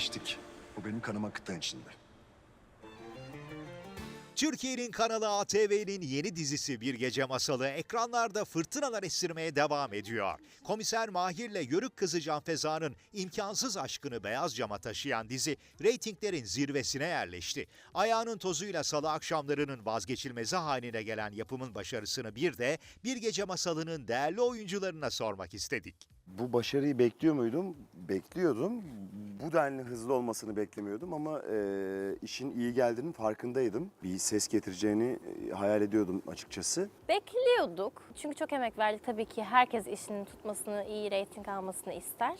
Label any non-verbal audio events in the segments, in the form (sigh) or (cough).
Ödeştik. Bu benim kanım akıttığın içinde. Türkiye'nin kanalı ATV'nin yeni dizisi Bir Gece Masalı ekranlarda fırtınalar estirmeye devam ediyor. Komiser Mahir'le Yörük kızı Can Feza'nın imkansız aşkını beyaz cama taşıyan dizi reytinglerin zirvesine yerleşti. Ayağının tozuyla salı akşamlarının vazgeçilmezi haline gelen yapımın başarısını bir de Bir Gece Masalı'nın değerli oyuncularına sormak istedik. Bu başarıyı bekliyor muydum? Bekliyordum. Bu denli hızlı olmasını beklemiyordum ama e, işin iyi geldiğinin farkındaydım. Bir ses getireceğini e, hayal ediyordum açıkçası. Bekliyorduk. Çünkü çok emek verdik. Tabii ki herkes işinin tutmasını, iyi reyting almasını ister.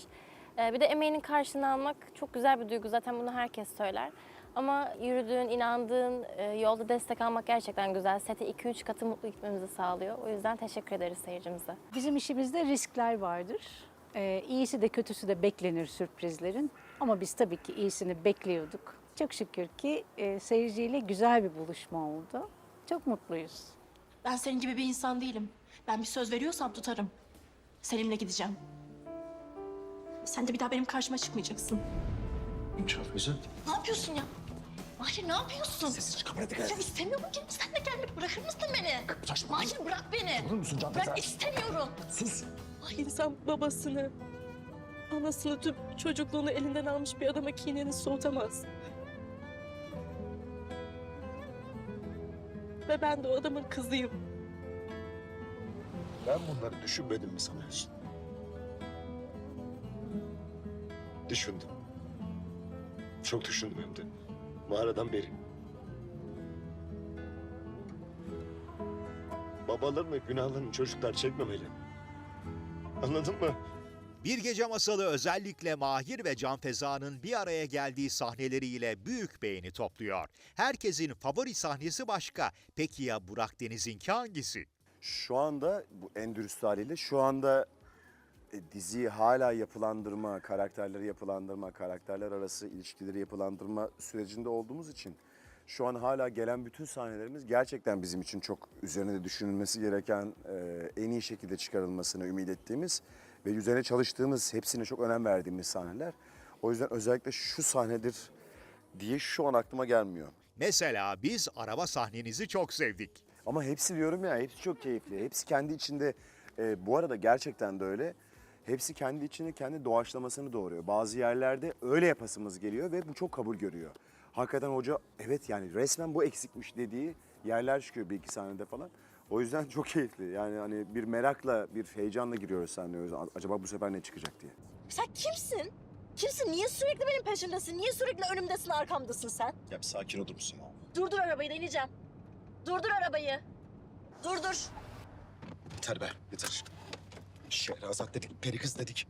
Ee, bir de emeğinin karşılığını almak çok güzel bir duygu. Zaten bunu herkes söyler. Ama yürüdüğün, inandığın e, yolda destek almak gerçekten güzel. Sete 2-3 katı mutlu gitmemizi sağlıyor. O yüzden teşekkür ederiz seyircimize. Bizim işimizde riskler vardır. Ee, iyisi de kötüsü de beklenir sürprizlerin. Ama biz tabii ki iyisini bekliyorduk. Çok şükür ki e, seyirciyle güzel bir buluşma oldu. Çok mutluyuz. Ben senin gibi bir insan değilim. Ben bir söz veriyorsam tutarım. Selim'le gideceğim. Sen de bir daha benim karşıma çıkmayacaksın. Çok güzel. Ne yapıyorsun ya? Mahir ne yapıyorsun? Sessiz çık kapıya dikkat Ya et. istemiyorum ki. Sen de gelmek bırakır mısın beni? Saçma. Mahir bırak beni. Olur musun Can Bırak istemiyorum. Sus. Sen babasını, anasını tüm çocukluğunu elinden almış bir adama kinini soğutamaz. Ve ben de o adamın kızıyım. Ben bunları düşünmedim mi sanıyorsun? Düşündüm. Çok düşündüm hem de. Mağaradan beri. Babaların ve günahlarını çocuklar çekmemeli. Anladın mı? Bir Gece Masalı özellikle Mahir ve Can Feza'nın bir araya geldiği sahneleriyle büyük beğeni topluyor. Herkesin favori sahnesi başka. Peki ya Burak Deniz'inki hangisi? Şu anda bu en dürüst haliyle şu anda e, diziyi hala yapılandırma, karakterleri yapılandırma, karakterler arası ilişkileri yapılandırma sürecinde olduğumuz için şu an hala gelen bütün sahnelerimiz gerçekten bizim için çok üzerine düşünülmesi gereken, e, en iyi şekilde çıkarılmasını ümit ettiğimiz ve üzerine çalıştığımız, hepsine çok önem verdiğimiz sahneler. O yüzden özellikle şu sahnedir diye şu an aklıma gelmiyor. Mesela biz araba sahnenizi çok sevdik. Ama hepsi diyorum ya, hepsi çok keyifli. Hepsi kendi içinde, e, bu arada gerçekten de öyle. Hepsi kendi içinde kendi doğaçlamasını doğuruyor. Bazı yerlerde öyle yapasımız geliyor ve bu çok kabul görüyor. Hakikaten hoca evet yani resmen bu eksikmiş dediği yerler çıkıyor bir iki sahnede falan. O yüzden çok keyifli. Yani hani bir merakla, bir heyecanla giriyoruz sahneye. Acaba bu sefer ne çıkacak diye. Sen kimsin? Kimsin? Niye sürekli benim peşimdesin? Niye sürekli önümdesin, arkamdasın sen? Ya bir sakin olur musun ya? Durdur arabayı deneyeceğim. Durdur arabayı. Durdur. Yeter be, yeter. Şehrazat dedik, peri kız dedik.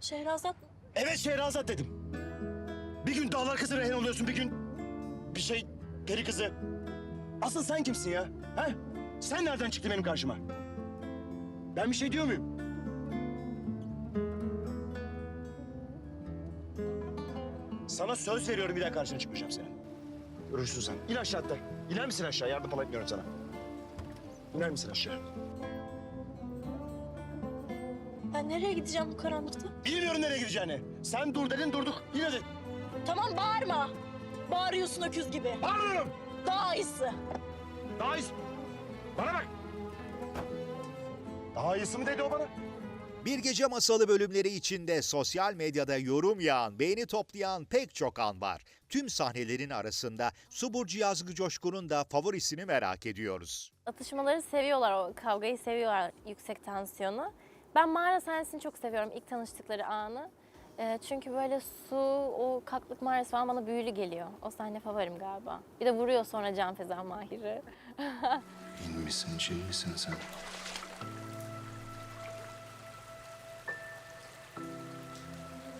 Şehrazat mı? Evet Şehrazat dedim. Bir gün dağlar kızı rehin oluyorsun, bir gün bir şey peri kızı. Asıl sen kimsin ya? He? Sen nereden çıktın benim karşıma? Ben bir şey diyor muyum? Sana söz veriyorum bir daha karşına çıkmayacağım senin. Görürsün sen. İn aşağı hatta. İner misin aşağı? Yardım falan etmiyorum sana. İner misin aşağı? Nereye gideceğim bu karanlıkta? Bilmiyorum nereye gideceğini. Sen dur dedin durduk. İn hadi. Tamam bağırma. Bağırıyorsun öküz gibi. Bağırıyorum. Daha iyisi. Daha iyisi. Bana bak. Daha iyisi mi dedi o bana? Bir Gece Masalı bölümleri içinde sosyal medyada yorum yağan, beğeni toplayan pek çok an var. Tüm sahnelerin arasında Suburcu Yazgı Coşkun'un da favorisini merak ediyoruz. Atışmaları seviyorlar, o kavgayı seviyorlar, yüksek tansiyonu. Ben mağara sahnesini çok seviyorum, ilk tanıştıkları anı. Ee, çünkü böyle su, o kaklık mağarası falan bana büyülü geliyor. O sahne favorim galiba. Bir de vuruyor sonra Can Feza Mahir'i. (laughs) İn misin, cin misin sen?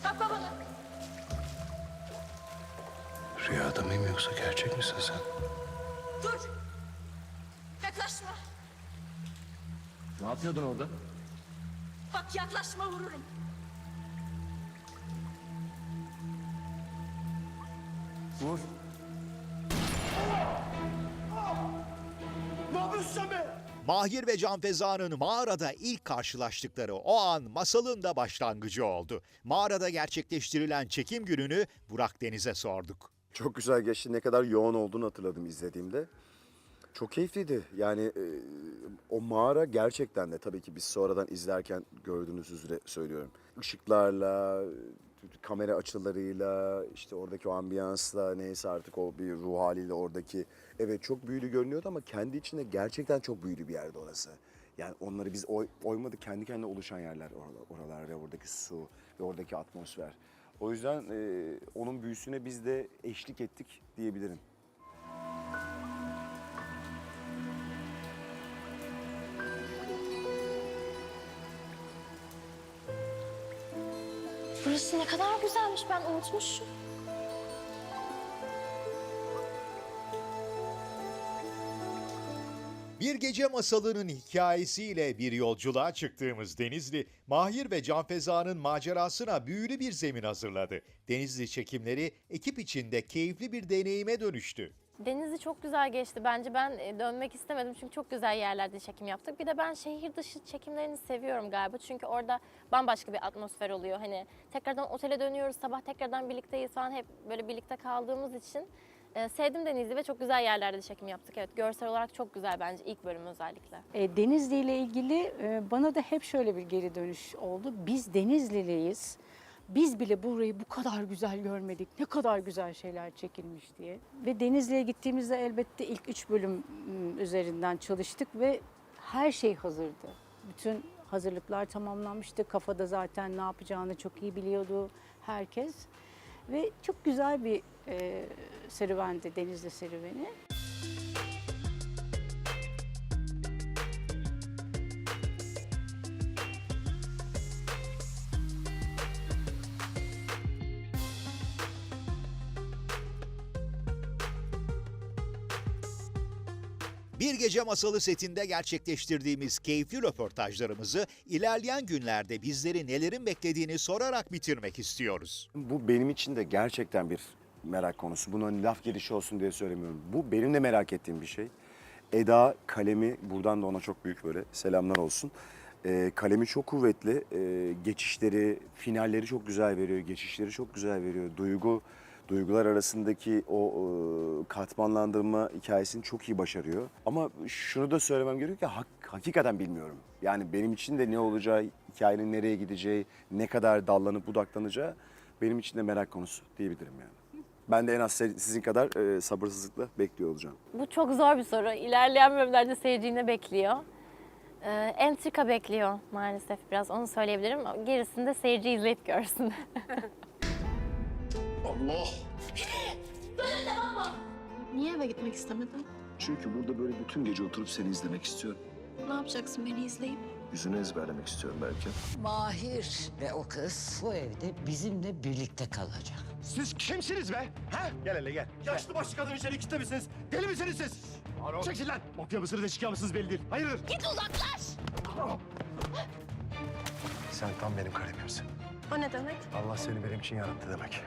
Bakma bana. Rüyada mıyım yoksa gerçek misin sen? Dur. Yaklaşma. Ne yapıyordun orada? Bak yaklaşma vururum. Vur. Ne yapıyorsun sen be? Mahir ve Can Feza'nın mağarada ilk karşılaştıkları o an masalın da başlangıcı oldu. Mağarada gerçekleştirilen çekim gününü Burak Deniz'e sorduk. Çok güzel geçti. Ne kadar yoğun olduğunu hatırladım izlediğimde. Çok keyifliydi. Yani e, o mağara gerçekten de tabii ki biz sonradan izlerken gördüğünüz üzere söylüyorum. Işıklarla, kamera açılarıyla, işte oradaki o ambiyansla neyse artık o bir ruh haliyle oradaki evet çok büyülü görünüyordu ama kendi içinde gerçekten çok büyülü bir yerde orası. Yani onları biz oy, oymadık kendi kendine oluşan yerler oralar, oralar ve oradaki su ve oradaki atmosfer. O yüzden e, onun büyüsüne biz de eşlik ettik diyebilirim. Burası ne kadar güzelmiş ben unutmuşum. Bir gece masalının hikayesiyle bir yolculuğa çıktığımız Denizli, Mahir ve Can Feza'nın macerasına büyülü bir zemin hazırladı. Denizli çekimleri ekip içinde keyifli bir deneyime dönüştü. Denizli çok güzel geçti. Bence ben e, dönmek istemedim çünkü çok güzel yerlerde çekim yaptık. Bir de ben şehir dışı çekimlerini seviyorum galiba. Çünkü orada bambaşka bir atmosfer oluyor. Hani tekrardan otele dönüyoruz, sabah tekrardan birlikteyiz falan hep böyle birlikte kaldığımız için. e, sevdim Denizli ve çok güzel yerlerde çekim yaptık. Evet görsel olarak çok güzel bence ilk bölüm özellikle. E, Denizli ile ilgili e, bana da hep şöyle bir geri dönüş oldu. Biz Denizliliyiz. Biz bile burayı bu kadar güzel görmedik. Ne kadar güzel şeyler çekilmiş diye. Ve Denizli'ye gittiğimizde elbette ilk üç bölüm m, üzerinden çalıştık ve her şey hazırdı. Bütün hazırlıklar tamamlanmıştı. Kafada zaten ne yapacağını çok iyi biliyordu herkes. Ve çok güzel bir e, serüvendi Denizli serüveni. Bir Gece Masalı setinde gerçekleştirdiğimiz keyifli röportajlarımızı ilerleyen günlerde bizleri nelerin beklediğini sorarak bitirmek istiyoruz. Bu benim için de gerçekten bir merak konusu. Bunu hani laf gelişi olsun diye söylemiyorum. Bu benim de merak ettiğim bir şey. Eda kalemi, buradan da ona çok büyük böyle selamlar olsun. Ee, kalemi çok kuvvetli. Ee, geçişleri, finalleri çok güzel veriyor. Geçişleri çok güzel veriyor. Duygu, duygular arasındaki o e, katmanlandırma hikayesini çok iyi başarıyor. Ama şunu da söylemem gerekiyor ki hak- hakikaten bilmiyorum. Yani benim için de ne olacağı, hikayenin nereye gideceği, ne kadar dallanıp budaklanacağı benim için de merak konusu diyebilirim yani. Ben de en az sizin kadar e, sabırsızlıkla bekliyor olacağım. Bu çok zor bir soru. İlerleyen bölümlerde seyirciyi ne bekliyor? Ee, entrika bekliyor maalesef biraz onu söyleyebilirim. Gerisini de seyirci izleyip görsün. (laughs) Allah! Niye eve gitmek istemedin? Çünkü burada böyle bütün gece oturup seni izlemek istiyorum. Ne yapacaksın beni izleyip? Yüzünü ezberlemek istiyorum belki. Mahir ve o kız bu evde bizimle birlikte kalacak. Siz kimsiniz be? Ha? Gel hele gel. Yaşlı başlı kadın içeri kitle misiniz? Deli misiniz siz? Çekil lan. Mafya mısınız, eşkıya mısınız belli değil. Hayırdır? Git uzaklaş. Sen tam benim kalemimsin. O ne demek? Allah seni benim için yarattı demek.